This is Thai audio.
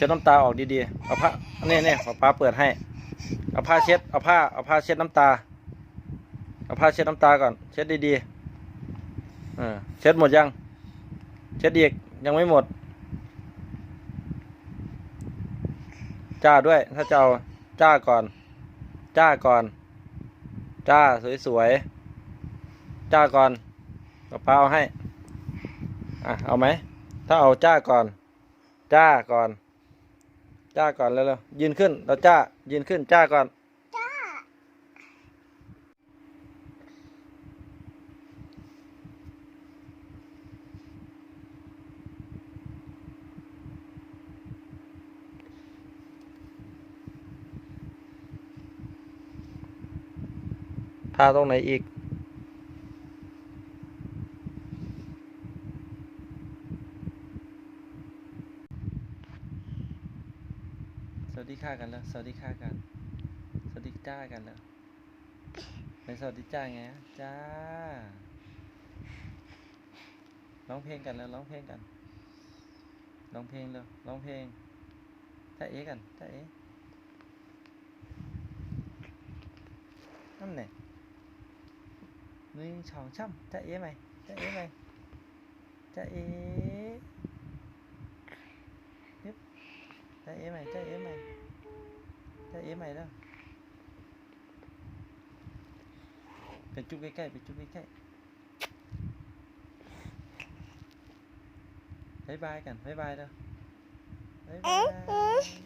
ช็ดน้ำตาออกดีๆ เอาผ้าเนี่ยเนี่ยป้าเปิดให้ เอาผ้าเช็ด เอาผ้า เอาผ้าเช็ดน้ำตา เอาผ้าเช็ดน้ำตาก่อน เช็ดดีๆเออเช็ดหมดยัง เช็ดอีกยังไม่หมด จ้าด้วย ถ้าจะเอาจ้าก่อน จ้าก่อน จ้าสวยๆ จ้าก่อนป้าป้าเอาให้ อะ เอาไหม ถ้าเอาจ้าก่อน จ้าก่อน จ้าก่อนเร็วๆยืนขึ้นเราจ้า ยืนขึ้นจ้าก่อน จ้า ทาตรงไหนอีก วัสดีค่ะกันแล้วสวัสดีค่ะกัน สวัสดีจ้ากันแล้วไปสวัสดีจ้าไงจ้า ร้องเพลงกันแล้วร้องเพลงกัน ร้องเพลงเร็วร้องเพลงจ้าเอ๋กันจ้าเอ๋นั่นแหละหนึ่งสองช่ำจ้าเอ๋ไหมจ้าเอ๋ไหมจ้าเอ๋ยึบจ้าเอ๋ไหมจ้าเอ๋ไหมจ้าเอ๋ไหมแล้วไ